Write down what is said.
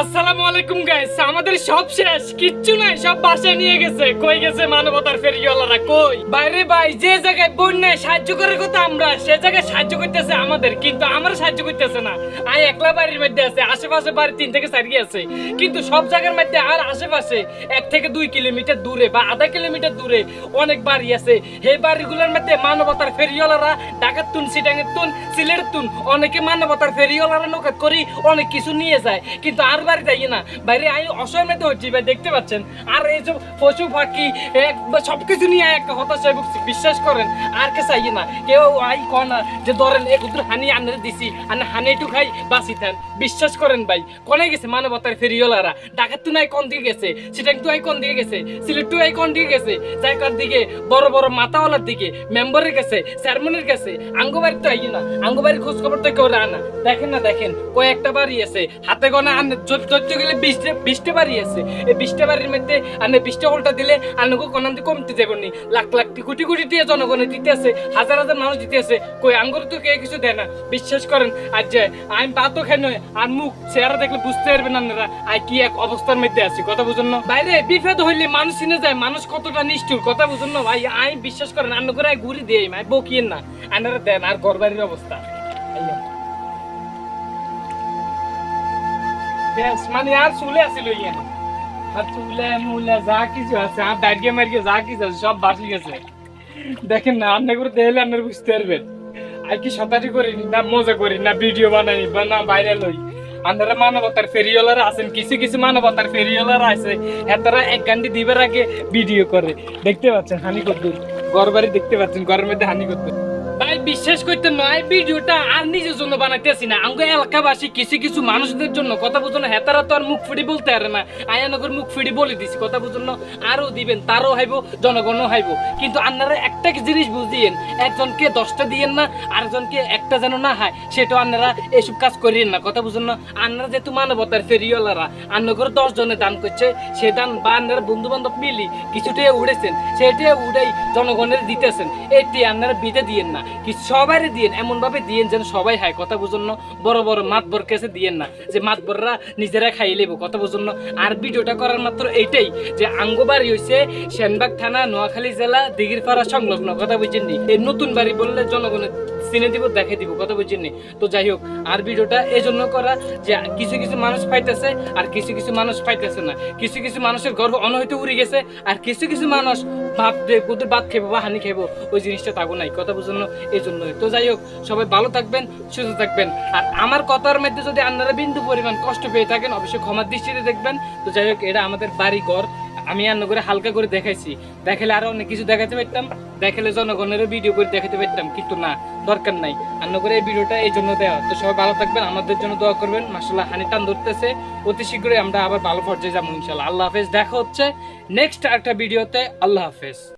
আসসালামু আলাইকুম গাইস আমাদের সব শেষ। কিচ্ছু নাই, সব বাসায় নিয়ে গেছে। কই গেছে মানবতার ফেরিওয়ালারা? কই? বাইরে ভাই, যে জায়গায় বন্যায় সাহায্য কথা আমরা, সে জায়গায় সাহায্য করতেছে আমাদের, কিন্তু আমরা সাহায্য করতেছে না। একলা বাড়ির মধ্যে আছে। আশেপাশে তিন থেকে চারি আছে। কিন্তু সব জায়গার মধ্যে আর আশেপাশে এক থেকে দুই কিলোমিটার দূরে বা আধা কিলোমিটার দূরে অনেক বাড়ি আছে। সেই বাড়িগুলোর মধ্যে মানবতার ফেরিওয়ালারা ঢাকার তুন, সিটাঙের তুন, সিলেটের তুন, অনেকে মানবতার ফেরিওয়ালারা নৌকাত করি অনেক কিছু নিয়ে যায়। কিন্তু আর বাড়ি যাই না, বাইরে আমি অসহায় হচ্ছি, ভাই, দেখতে পাচ্ছেন? আর এই সব পশু পাখি, এক সবকিছু নিয়ে একটা হতাশায় ভুগছি, বিশ্বাস করেন, আর কে চাই না, কেউ আই কয় না যে, ধরেন এক হানি আনলে দিছি, আর হানি একটু খাই, বাঁচি থান বিশ্বাস করেন, ভাই, কনে গেছে মানবতার ফেরিওয়ালারা? ঢাকার তো নাই কোন দিকে গেছে, সিটাং তো আই কোন দিকে গেছে, সিলেট তো আই কোন দিকে গেছে, জায়গার দিকে, বড় বড় মাথাওয়ালার দিকে, মেম্বারের কাছে চেয়ারম্যানের কাছে আঙ্গবাড়ি তো আই না, আঙ্গবাড়ির খোঁজ খবর তো কেউ না। দেখেন না, দেখেন, কয়েকটা বাড়ি আছে, হাতে গোনা আন চোদ্দ গেলে বিশটা বাড়ি আছে। এই বাড়ির মধ্যে দিলে কমতে নি লাখ কোটি কোটি দিয়ে দিতে আছে, হাজার হাজার মানুষ দিতে আছে। কই, আঙ্গুর তো কে কিছু দেয় না। বিশ্বাস করেন, আজ যে আমি বাতো খেয়ে নয়, আর মুখ চেহারা দেখলে বুঝতে পারবেন আপনারা, আই কি এক অবস্থার মধ্যে আছি, কথা বুঝুন না? বাইরে বিপদ হইলে মানুষ চিনে যায়, মানুষ কতটা নিষ্ঠুর, কথা বুঝুন না? ভাই আমি বিশ্বাস করেন আন্ন করে ঘুরি দিয়ে বকিয়েন না। আনারা দেন আর ঘর বাড়ির অবস্থা। মানে আর আর যা কিছু আছে, আর যা কিছু আছে, সব গেছে। দেখেন না দেখলে আপনার কি না মজা করি না ভিডিও বানাই বা না আছেন, কিছু কিছু আছে এক দিবার আগে ভিডিও করে। দেখতে পাচ্ছেন, হানি কদ্দুর। ঘর বাড়ি দেখতে পাচ্ছেন, ঘরের মধ্যে হানি কদ্দুর। ভাই, বিশ্বাস করতে নয় ভিডিওটা আর নিজের জন্য বানাইতেছি না। আমাকে এলাকাবাসী কিছু কিছু মানুষদের জন্য কথা বুঝো না হেতারা তো আর মুখ ফিড়ি বলতে পারে না। আয়ানগর মুখ ফিড়ি বলে দিছি, কথা বুঝো না আরও দিবেন, তারও হাইব, জনগণও হাইব। কিন্তু আপনারা একটা জিনিস বুঝিয়েন, একজনকে দশটা দিয়েন না, আরেকজনকে একটা যেন না হয় সেটা আপনারা এসব কাজ করিয়েন না। কথা বুঝুন না আপনারা যেহেতু মানবতার ফেরিওয়ালারা, আন্নগর দশ জনে দান করছে, সে দান বা আপনারা বন্ধু বান্ধব মিলি কিছুটা উড়েছেন সেটা উড়াই জনগণের দিতেছেন, এটি আপনারা বিদে দিয়েন না। কি সবাই দিয়েন এমন দিয়েন যেন সবাই খায়। কথা বুঝুন না, বড় বড় মাতবর কাছে দিয়েন না। যে মাতবররা নিজেরা খাই লেব, কথা বুঝুন না। আর ভিডিওটা করার মাত্র এইটাই, যে আঙ্গবাড়ি হইছে সেনবাগ থানা, নোয়াখালী জেলা, দিঘিরপাড়া সংলগ্ন, কথা বুঝেননি? এই নতুন বাড়ি বললে জনগণের চিনে দিব, দেখে দিব, কথা বুঝছেন নি? তো যাই হোক, আর ভিডিওটা এই জন্য করা যে কিছু কিছু মানুষ পাইতেছে আর কিছু কিছু মানুষ পাইতেছে না। কিছু কিছু মানুষের গর্ব অনহইতে উড়ে গেছে আর কিছু কিছু মানুষ ভাত কুতুর ভাত খেবো বা হানি খেবো, ওই জিনিসটা তাগো নাই, কথা বুঝুন এই জন্যই তো যাই হোক, সবাই ভালো থাকবেন, সুস্থ থাকবেন। আর আমার কথার মধ্যে যদি আপনারা বিন্দু পরিমাণ কষ্ট পেয়ে থাকেন, অবশ্যই ক্ষমার দৃষ্টিতে দেখবেন। তো যাই হোক, এটা আমাদের বাড়ি ঘর আমি রান্না করে হালকা করে দেখাইছি। দেখালে আরও অনেক কিছু দেখাতে পারতাম দেখালে জনগণেরও ভিডিও করে দেখাতে পারতাম, কিন্তু না, দরকার নাই। রান্না করে এই ভিডিওটা এই জন্য দেওয়া তো সবাই ভালো থাকবেন, আমাদের জন্য দোয়া করবেন। মাসাল্লাহ হানি টান ধরতেছে। অতি শীঘ্রই আমরা আবার ভালো পর্যায়ে যাব ইনশাল্লাহ আল্লাহ হাফেজ। দেখা হচ্ছে নেক্সট একটা ভিডিওতে আল্লাহ হাফেজ।